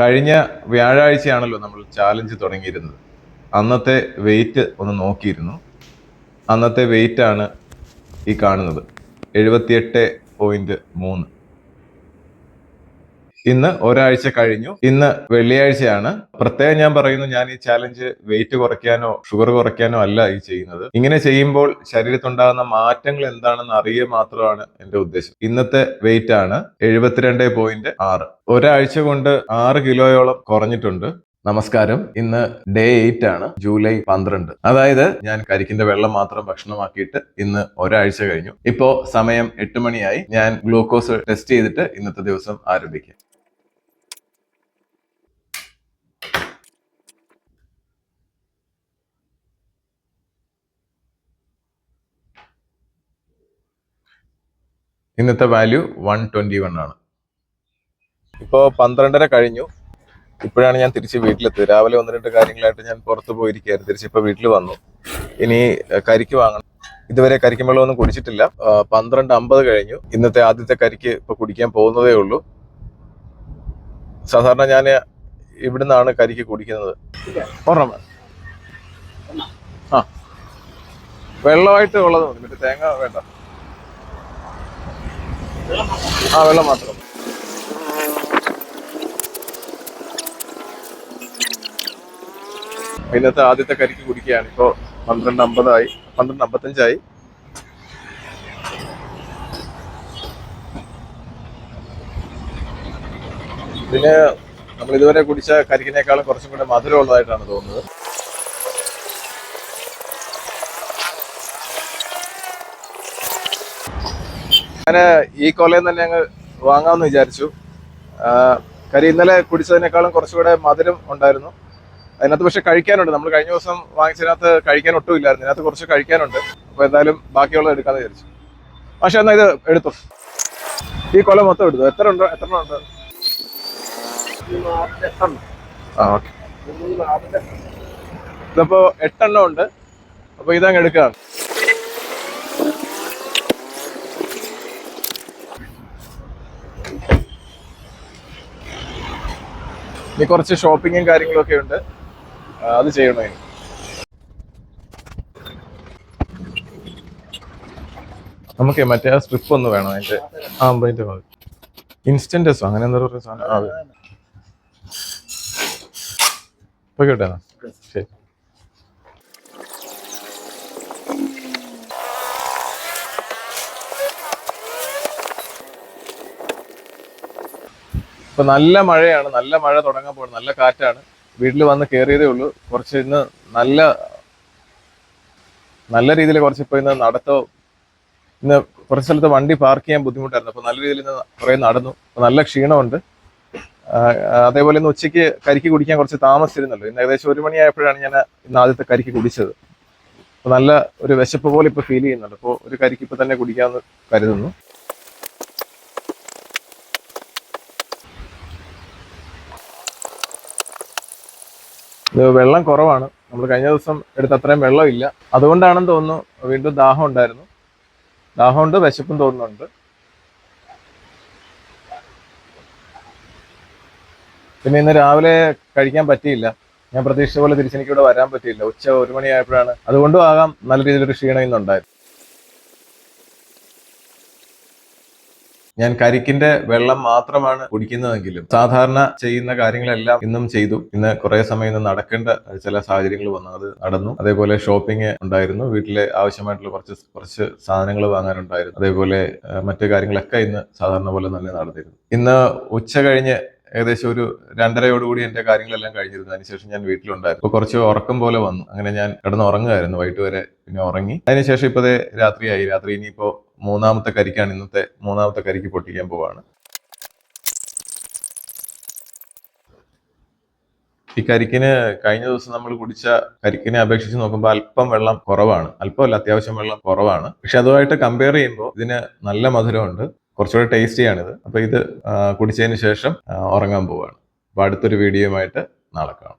കഴിഞ്ഞ വ്യാഴാഴ്ചയാണല്ലോ നമ്മൾ ചാലഞ്ച് തുടങ്ങിയിരുന്നത്. അന്നത്തെ വെയിറ്റ് ഒന്ന് നോക്കിയിരുന്നു. അന്നത്തെ വെയിറ്റ് ആണ് ഈ കാണുന്നത്. എഴുപത്തിയെട്ട് പോയിന്റ് മൂന്ന്. ഇന്ന് ഒരാഴ്ച കഴിഞ്ഞു. ഇന്ന് വെള്ളിയാഴ്ചയാണ്. പ്രത്യേകം ഞാൻ പറയുന്നു ഞാൻ ഈ ചാലഞ്ച് വെയിറ്റ് കുറയ്ക്കാനോ ഷുഗർ കുറയ്ക്കാനോ അല്ല ഈ ചെയ്യുന്നത്. ഇങ്ങനെ ചെയ്യുമ്പോൾ ശരീരത്തുണ്ടാകുന്ന മാറ്റങ്ങൾ എന്താണെന്ന് അറിയുക മാത്രമാണ് എന്റെ ഉദ്ദേശം. ഇന്നത്തെ വെയിറ്റ് ആണ് എഴുപത്തിരണ്ട് പോയിന്റ് ആറ്. ഒരാഴ്ച കൊണ്ട് ആറ് കിലോയോളം കുറഞ്ഞിട്ടുണ്ട്. നമസ്കാരം. ഇന്ന് ഡേ എയ്റ്റ് ആണ് ജൂലൈ പന്ത്രണ്ട്. അതായത് ഞാൻ കരിക്കിന്റെ വെള്ളം മാത്രം ഭക്ഷണമാക്കിയിട്ട് ഇന്ന് ഒരാഴ്ച കഴിഞ്ഞു. ഇപ്പോ സമയം എട്ട് മണിയായി. ഞാൻ ഗ്ലൂക്കോസ് ടെസ്റ്റ് ചെയ്തിട്ട് ഇന്നത്തെ ദിവസം ആരംഭിക്കാം. ഇന്നത്തെ വാല്യൂ വൺ ട്വന്റി വൺ ആണ്. ഇപ്പോൾ പന്ത്രണ്ടര കഴിഞ്ഞു. ഇപ്പോഴാണ് ഞാൻ തിരിച്ച് വീട്ടിലെത്തിയത്. രാവിലെ ഒന്ന് രണ്ട് കാര്യങ്ങളായിട്ട് ഞാൻ പുറത്ത് പോയിരിക്കുകയായിരുന്നു. തിരിച്ച് ഇപ്പോൾ വീട്ടിൽ വന്നു. ഇനി കരിക്ക് വാങ്ങണം. ഇതുവരെ കരിക്കും വെള്ളമൊന്നും കുടിച്ചിട്ടില്ല. പന്ത്രണ്ട് അമ്പത് കഴിഞ്ഞു. ഇന്നത്തെ ആദ്യത്തെ കരിക്ക് ഇപ്പൊ കുടിക്കാൻ പോകുന്നതേ ഉള്ളൂ. സാധാരണ ഞാൻ ഇവിടുന്നാണ് കരിക്ക് കുടിക്കുന്നത്. ഒരെണ്ണം. ആ. വെള്ളമായിട്ട് ഉള്ളത് മതി. മറ്റേ തേങ്ങ വേണ്ട. ആ വെള്ളം മാത്രം. ഇന്നത്തെ ആദ്യത്തെ കരിക്ക് കുടിക്കുകയാണ്. ഇപ്പോ പന്ത്രണ്ട് അമ്പതായി. പന്ത്രണ്ട് അമ്പത്തഞ്ചായി. പിന്നെ നമ്മൾ ഇതുവരെ കുടിച്ച കരിക്കിനേക്കാളും കുറച്ചും കൂടെ മധുരമുള്ളതായിട്ടാണ് തോന്നുന്നത്. ഞാൻ ഈ കൊലയിൽ തന്നെ ഞങ്ങൾ വാങ്ങാമെന്ന് വിചാരിച്ചു. കരി ഇന്നലെ കുടിച്ചതിനേക്കാളും കുറച്ചുകൂടെ മധുരം ഉണ്ടായിരുന്നു. അതിനകത്ത് പക്ഷെ കഴിക്കാനുണ്ട്. നമ്മൾ കഴിഞ്ഞ ദിവസം വാങ്ങിച്ചതിനകത്ത് കഴിക്കാൻ ഒട്ടും ഇല്ലായിരുന്നു. ഇതിനകത്ത് കുറച്ച് കഴിക്കാനുണ്ട്. അപ്പോൾ എന്തായാലും ബാക്കിയുള്ളത് എടുക്കാമെന്ന് വിചാരിച്ചു. പക്ഷെ എന്നാൽ ഇത് എടുത്തു. ഈ കൊല മൊത്തം എടുത്തു. എത്ര ഉണ്ടോ? എത്ര ഉണ്ട്? ആ ഓക്കെ. ഇതിപ്പോ എട്ടെണ്ണം ഉണ്ട്. അപ്പോൾ ഇതങ്ങ് എടുക്കാം. ഇനി കുറച്ച് ഷോപ്പിങ്ങും കാര്യങ്ങളും ഒക്കെ ഉണ്ട് അത് ചെയ്യണോ ഇനി? നമുക്ക് മറ്റേ ആ സ്ട്രിപ്പ് ഒന്ന് വേണം അതിന്റെ ആ അതിന്റെ മതി ഇൻസ്റ്റന്റസോ അങ്ങനെ എന്താ പറയുക സാധനം? അതെ. ഓക്കെ കേട്ടോ ശരി. ഇപ്പൊ നല്ല മഴയാണ് നല്ല മഴ തുടങ്ങാൻ പോകുന്നത് നല്ല കാറ്റാണ്. വീട്ടിൽ വന്ന് കയറിയതേ ഉള്ളൂ. കുറച്ച് ഇന്ന് നല്ല നല്ല രീതിയിൽ കുറച്ച് ഇപ്പൊ ഇന്ന് നടത്തോ ഇന്ന് കുറച്ച് സ്ഥലത്ത് വണ്ടി പാർക്ക് ചെയ്യാൻ ബുദ്ധിമുട്ടായിരുന്നു. അപ്പൊ നല്ല രീതിയിൽ ഇന്ന് കുറെ നടന്നു. നല്ല ക്ഷീണമുണ്ട്. അതേപോലെ ഇന്ന് ഉച്ചയ്ക്ക് കരിക്ക് കുടിക്കാൻ കുറച്ച് താമസിച്ചിരുന്നല്ലോ. ഇന്ന് ഏകദേശം ഒരു മണിയായപ്പോഴാണ് ഞാൻ ഇന്ന് ആദ്യത്തെ കരിക്ക് കുടിച്ചത്. നല്ല ഒരു വിശപ്പ് പോലെ ഇപ്പൊ ഫീൽ ചെയ്യുന്നുണ്ട്. അപ്പോൾ ഒരു കരിക്ക് ഇപ്പൊ തന്നെ കുടിക്കാമെന്ന് കരുതുന്നു. ഇത് വെള്ളം കുറവാണ്. നമ്മൾ കഴിഞ്ഞ ദിവസം എടുത്ത അത്രയും വെള്ളമില്ല. അതുകൊണ്ടാണെന്ന് തോന്നുന്നു വീണ്ടും ദാഹം ഉണ്ടായിരുന്നു. ദാഹമുണ്ട് വിശപ്പും തോന്നുന്നുണ്ട്. പിന്നെ ഇന്ന് രാവിലെ കഴിക്കാൻ പറ്റിയില്ല. ഞാൻ പ്രതീക്ഷിച്ച പോലെ തിരിച്ചെനിക്ക് ഇവിടെ വരാൻ പറ്റിയില്ല. ഉച്ച ഒരു മണിയായപ്പോഴാണ്. അതുകൊണ്ടും ആകാം നല്ല രീതിയിലൊരു ക്ഷീണം ഇന്നുണ്ടായിരുന്നു. ഞാൻ കരിക്കിന്റെ വെള്ളം മാത്രമാണ് കുടിക്കുന്നതെങ്കിലും സാധാരണ ചെയ്യുന്ന കാര്യങ്ങളെല്ലാം ഇന്നും ചെയ്തു. ഇന്ന് കുറെ സമയം ഇന്ന് നടക്കേണ്ട ചില സാഹചര്യങ്ങൾ വന്നു. അത് നടന്നു. അതേപോലെ ഷോപ്പിംഗ് ഉണ്ടായിരുന്നു. വീട്ടിലെ ആവശ്യമായിട്ടുള്ള കുറച്ച് കുറച്ച് സാധനങ്ങൾ വാങ്ങാനുണ്ടായിരുന്നു. അതേപോലെ മറ്റു കാര്യങ്ങളൊക്കെ ഇന്ന് സാധാരണ പോലെ തന്നെ നടന്നിരുന്നു. ഇന്ന് ഉച്ച കഴിഞ്ഞ് ഏകദേശം ഒരു രണ്ടരയോടുകൂടി എന്റെ കാര്യങ്ങളെല്ലാം കഴിഞ്ഞിരുന്നു അതിനുശേഷം ഞാൻ വീട്ടിലുണ്ടായിരുന്നു. അപ്പൊ കുറച്ച് ഉറക്കം പോലെ വന്നു. അങ്ങനെ ഞാൻ കിടന്ന് ഉറങ്ങുമായിരുന്നു വൈകിട്ട് വരെ. പിന്നെ ഉറങ്ങി. അതിനുശേഷം ഇപ്പോഴേ രാത്രിയായി. രാത്രി ഇനിയിപ്പോ മൂന്നാമത്തെ കരിക്കാണ് ഇന്നത്തെ മൂന്നാമത്തെ കരിക്ക് പൊട്ടിക്കാൻ പോവാണ്. ഈ കരിക്കിന് കഴിഞ്ഞ ദിവസം നമ്മൾ കുടിച്ച കരിക്കിനെ അപേക്ഷിച്ച് നോക്കുമ്പോൾ അല്പം വെള്ളം കുറവാണ്. അല്പമല്ല അത്യാവശ്യം വെള്ളം കുറവാണ്. പക്ഷെ അതുമായിട്ട് കമ്പയർ ചെയ്യുമ്പോൾ ഇതിന് നല്ല മധുരമുണ്ട്. കുറച്ചുകൂടെ ടേസ്റ്റിയാണിത്. അപ്പൊ ഇത് കുടിച്ചതിന് ശേഷം ഉറങ്ങാൻ പോവാണ്. അപ്പൊ അടുത്തൊരു വീഡിയോയുമായിട്ട് നാളെ കാണാം.